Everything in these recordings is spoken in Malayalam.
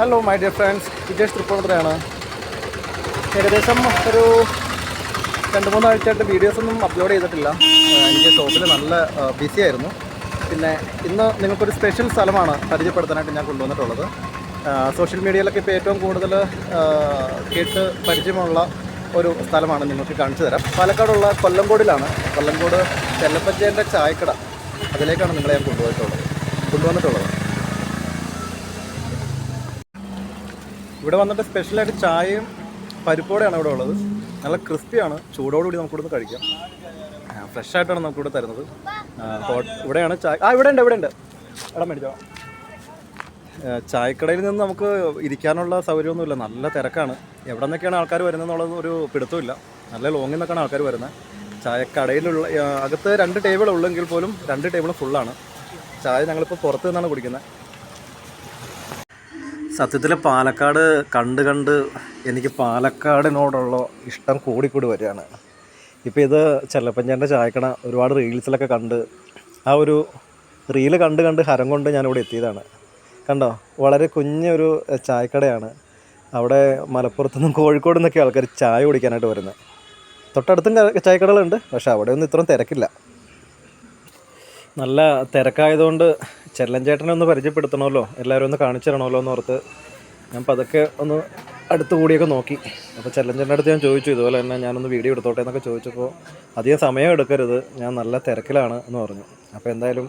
Hello my dear friends Vijesh തൃപ്പൂണിത്തുറയാണ് ഏകദേശം ഒരു രണ്ട് മൂന്നാഴ്ചയായിട്ട് വീഡിയോസ് ഒന്നും അപ്ലോഡ് ചെയ്തിട്ടില്ല. എനിക്ക് ഷോപ്പിൽ നല്ല ബിസി ആയിരുന്നു. പിന്നെ ഇന്ന് നിങ്ങൾക്കൊരു സ്പെഷ്യൽ സ്ഥലമാണ് പരിചയപ്പെടുത്താനായിട്ട് ഞാൻ കൊണ്ടുവന്നിട്ടുള്ളത്. സോഷ്യൽ മീഡിയയിലൊക്കെ ഇപ്പോൾ ഏറ്റവും കൂടുതൽ കേട്ട് പരിചയമുള്ള ഒരു സ്ഥലമാണ് നിങ്ങൾക്ക് കാണിച്ചു തരാം. പാലക്കാടുള്ള കൊല്ലംകോടിലാണ്. കൊല്ലംകോട് ചെല്ലപ്പച്ചേന്റെ ചായക്കട. അതിലേക്കാണ് നിങ്ങളെ ഞാൻ കൊണ്ടുപോയിട്ടുള്ളത് കൊണ്ടുവന്നിട്ടുള്ളത്. ഇവിടെ വന്നിട്ട് സ്പെഷ്യലായിട്ട് ചായയും പരിപ്പോടെയാണ് ഇവിടെ ഉള്ളത്. നല്ല ക്രിസ്പിയാണ്. ചൂടോടുകൂടി നമുക്കിവിടുന്ന് കഴിക്കാം. ഫ്രഷ് ആയിട്ടാണ് നമുക്കിവിടെ തരുന്നത്. ഇവിടെയാണ് ചായ ആ ഇവിടെ ഉണ്ട് ഇവിടെ ഉണ്ട്. എടാ മേടിച്ചോ. ചായക്കടയിൽ നിന്ന് നമുക്ക് ഇരിക്കാനുള്ള സൗകര്യമൊന്നുമില്ല. നല്ല തിരക്കാണ്. എവിടെ നിന്നൊക്കെയാണ് ആൾക്കാർ വരുന്നതെന്നുള്ളത് ഒരു പിടുത്തമില്ല നല്ല ലോങ്ങിൽ നിന്നൊക്കെയാണ് ആൾക്കാർ വരുന്നത്. ചായക്കടയിലുള്ള അകത്ത് രണ്ട് ടേബിൾ ഉള്ളെങ്കിൽ പോലും രണ്ട് ടേബിളും ഫുള്ളാണ് ചായ ഞങ്ങളിപ്പോൾ പുറത്ത് നിന്നാണ് കുടിക്കുന്നത്. സത്യത്തിൽ പാലക്കാട് കണ്ട് കണ്ട് എനിക്ക് പാലക്കാടിനോടുള്ള ഇഷ്ടം കൂടിക്കൂടി വരികയാണ്. ഇപ്പോൾ ഇത് ചെല്ലപ്പഞ്ചാന്റെ ചായക്കട ഒരുപാട് റീൽസിലൊക്കെ കണ്ട് ആ ഒരു റീൽ കണ്ട് കണ്ട് ഹരം കൊണ്ട് ഞാനിവിടെ എത്തിയതാണ്. കണ്ടോ? വളരെ കുഞ്ഞൊരു ചായക്കടയാണ്. അവിടെ മലപ്പുറത്തു നിന്നും കോഴിക്കോട് നിന്നൊക്കെ ആൾക്കാർ ചായ കുടിക്കാനായിട്ട് വരുന്നത്. തൊട്ടടുത്തും ചായക്കടകളുണ്ട് പക്ഷേ അവിടെയൊന്നും ഇത്രയും തിരക്കില്ല. നല്ല തിരക്കായതുകൊണ്ട് ചെല്ലഞ്ചേട്ടനെ ഒന്ന് പരിചയപ്പെടുത്തണമല്ലോ എല്ലാവരും ഒന്ന് കാണിച്ചു തരണമല്ലോ എന്ന് ഓർത്ത് ഞാൻ പതുക്കെ ഒന്ന് അടുത്ത് കൂടിയൊക്കെ നോക്കി. അപ്പോൾ ചെല്ലഞ്ചേട്ടന്റെ അടുത്ത് ഞാൻ ചോദിച്ചു ഇതുപോലെ തന്നെ ഞാനൊന്ന് വീഡിയോ എടുത്തോട്ടെ എന്നൊക്കെ ചോദിച്ചപ്പോൾ അധികം സമയം എടുക്കരുത് ഞാൻ നല്ല തിരക്കിലാണ് എന്ന് പറഞ്ഞു. അപ്പോൾ എന്തായാലും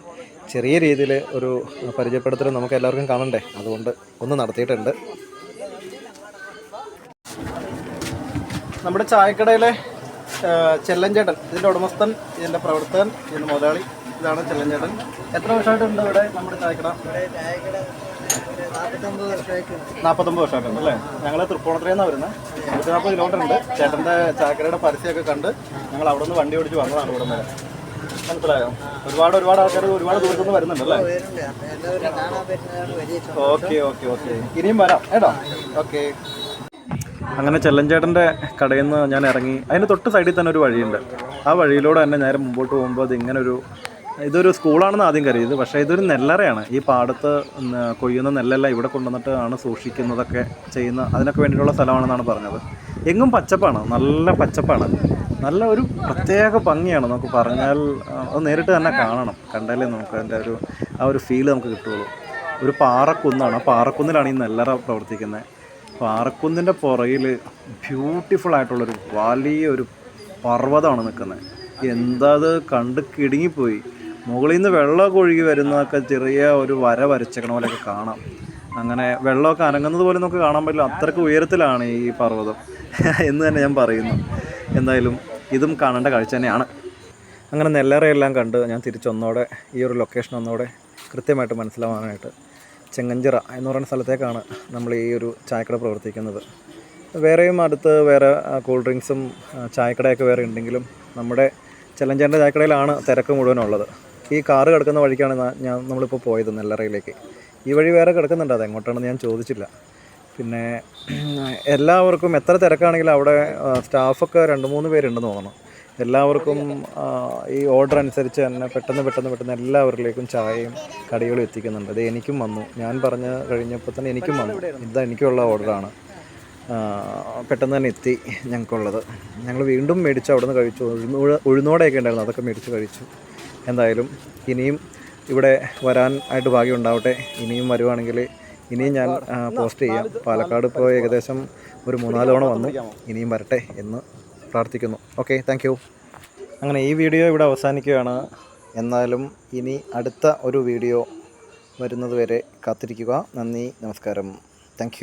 ചെറിയ രീതിയിൽ ഒരു പരിചയപ്പെടുത്തൽ നമുക്ക് എല്ലാവർക്കും കാണണ്ടേ? അതുകൊണ്ട് ഒന്ന് നടത്തിയിട്ടുണ്ട്. നമ്മുടെ ചായക്കടയിലെ ചെല്ലഞ്ചേട്ടൻ ഇതിന്റെ ഉടമസ്ഥൻ ഇതിന്റെ പ്രവർത്തകൻ ഇതിന്റെ മുതലാളി ഇതാണ് ചെല്ലഞ്ചേട്ടൻ. എത്ര വർഷമായിട്ടുണ്ട് ഇവിടെ നമ്മുടെ ചായക്കട? നാൽപ്പത്തൊമ്പത് വർഷമായിട്ടുണ്ട്. അല്ലേ ഞങ്ങൾ തൃപ്പൂണിത്തുറയിൽ നിന്നാണ് വരുന്നത് നൂറ്റി നാൽപ്പത് കിലോമീറ്റർ ഉണ്ട് ചേട്ടന്റെ ചായക്കടയുടെ പരസ്യമൊക്കെ കണ്ട് ഞങ്ങൾ അവിടെ നിന്ന് വണ്ടി ഓടിച്ച് വന്നതാണ് ഇവിടെ നിന്ന് മനസ്സിലായോ? ഒരുപാട് ഒരുപാട് ആൾക്കാർ ഒരുപാട് ദൂരത്തു നിന്ന് വരുന്നുണ്ട് അല്ലേ? Okay okay okay. ഇനിയും വരാം കേട്ടോ. ഓക്കെ. അങ്ങനെ ചെല്ലഞ്ചേട്ടന്റെ കടയിൽ നിന്ന് ഞാൻ ഇറങ്ങി. അതിന് തൊട്ട് സൈഡിൽ തന്നെ ഒരു വഴിയുണ്ട്. ആ വഴിയിലൂടെ തന്നെ നേരെ മുമ്പോട്ട് പോകുമ്പോൾ അത് ഇങ്ങനെ ഒരു ഇതൊരു സ്കൂളാണെന്ന് ആദ്യം കരുതിയത് പക്ഷേ ഇതൊരു നെല്ലറയാണ്. ഈ പാടത്ത് കൊയ്യുന്ന നെല്ലെല്ലാം ഇവിടെ കൊണ്ടുവന്നിട്ട് ആണ് സൂക്ഷിക്കുന്നതൊക്കെ ചെയ്യുന്ന അതിനൊക്കെ വേണ്ടിയിട്ടുള്ള സ്ഥലമാണെന്നാണ് പറഞ്ഞത്. എങ്ങും പച്ചപ്പാണ്. നല്ല പച്ചപ്പാണ്. നല്ല ഒരു പ്രത്യേക ഭംഗിയാണ് നമുക്ക് പറഞ്ഞാൽ അത് നേരിട്ട് തന്നെ കാണണം. കണ്ടാലേ നമുക്ക് അതിന്റെ ഒരു ആ ഒരു ഫീൽ നമുക്ക് കിട്ടുള്ളൂ ഒരു പാറക്കുന്നാണ്. ആ പാറക്കുന്നിലാണ് ഈ നെല്ലറ പ്രവർത്തിക്കുന്നത്. പാറക്കുന്നിന്റെ പുറകിൽ ബ്യൂട്ടിഫുൾ ആയിട്ടുള്ളൊരു വലിയൊരു പർവതമാണ് നിൽക്കുന്നത്. എന്താ അത് കണ്ട് കിടുങ്ങിപ്പോയി. മുകളിൽ നിന്ന് വെള്ളമൊക്കെ ഒഴുകി വരുന്നതൊക്കെ ചെറിയ ഒരു വര വരച്ചേക്കണ പോലെയൊക്കെ കാണാം. അങ്ങനെ വെള്ളമൊക്കെ അനങ്ങുന്നത് പോലെ നമുക്ക് കാണാൻ പറ്റില്ല. അത്രയ്ക്ക് ഉയരത്തിലാണ് ഈ പർവതം എന്ന് തന്നെ ഞാൻ പറയുന്നു. എന്തായാലും ഇതും കാണേണ്ട കാഴ്ച തന്നെയാണ്. അങ്ങനെ നെല്ലറയെല്ലാം കണ്ട് ഞാൻ തിരിച്ചൊന്നോടെ ഈ ഒരു ലൊക്കേഷൻ ഒന്നോടെ കൃത്യമായിട്ട് മനസ്സിലാവാനായിട്ട് ചെങ്ങഞ്ചിറ എന്ന് പറയുന്ന സ്ഥലത്തേക്കാണ് നമ്മൾ ഈ ഒരു ചായക്കട പ്രവർത്തിക്കുന്നത്. വേറെയും അടുത്ത് വേറെ കൂൾ ഡ്രിങ്ക്സും ചായക്കടയൊക്കെ വേറെ ഉണ്ടെങ്കിലും നമ്മുടെ ചെല്ലഞ്ചേന്റെ ചായക്കടയിലാണ് തിരക്ക് മുഴുവനുള്ളത്. ഈ കാറ് കിടക്കുന്ന വഴിക്കാണ് ഞാൻ നമ്മളിപ്പോൾ പോയത് നെല്ലറയിലേക്ക്. ഈ വഴി വേറെ കിടക്കുന്നുണ്ട് അത് എങ്ങോട്ടാണെന്ന് ഞാൻ ചോദിച്ചില്ല. പിന്നെ എല്ലാവർക്കും എത്ര തിരക്കാണെങ്കിലും അവിടെ സ്റ്റാഫൊക്കെ രണ്ട് മൂന്ന് പേരുണ്ടെന്ന് തോന്നണം. എല്ലാവർക്കും ഈ ഓർഡർ അനുസരിച്ച് തന്നെ പെട്ടെന്ന് പെട്ടെന്ന് പെട്ടെന്ന് എല്ലാവരിലേക്കും ചായയും കടികളും എത്തിക്കുന്നുണ്ട്. അത് എനിക്കും വന്നു. ഞാൻ പറഞ്ഞ് കഴിഞ്ഞപ്പോൾ തന്നെ എനിക്കും വന്നു. ഇതാ എനിക്കുള്ള ഓർഡറാണ്. പെട്ടെന്ന് തന്നെ എത്തി ഞങ്ങൾക്കുള്ളത്. ഞങ്ങൾ വീണ്ടും മേടിച്ച് അവിടെ നിന്ന് കഴിച്ചു ഉഴുന്നോടെയൊക്കെ ഉണ്ടായിരുന്നു. അതൊക്കെ മേടിച്ച് കഴിച്ചു. എന്തായാലും ഇനിയും ഇവിടെ വരാൻ ആയിട്ട് ഭാഗ്യം ഉണ്ടാവട്ടെ. ഇനിയും വരുവാണെങ്കിൽ ഇനിയും ഞാൻ പോസ്റ്റ് ചെയ്യാം. പാലക്കാട് ഇപ്പോൾ ഏകദേശം ഒരു മൂന്നാൽ തവണ വന്നു. ഇനിയും വരട്ടെ എന്ന് പ്രാർത്ഥിക്കുന്നു. ഓക്കെ താങ്ക് അങ്ങനെ ഈ വീഡിയോ ഇവിടെ അവസാനിക്കുകയാണ്. എന്നാലും ഇനി അടുത്ത ഒരു വീഡിയോ വരുന്നതുവരെ കാത്തിരിക്കുക. നന്ദി നമസ്കാരം. താങ്ക്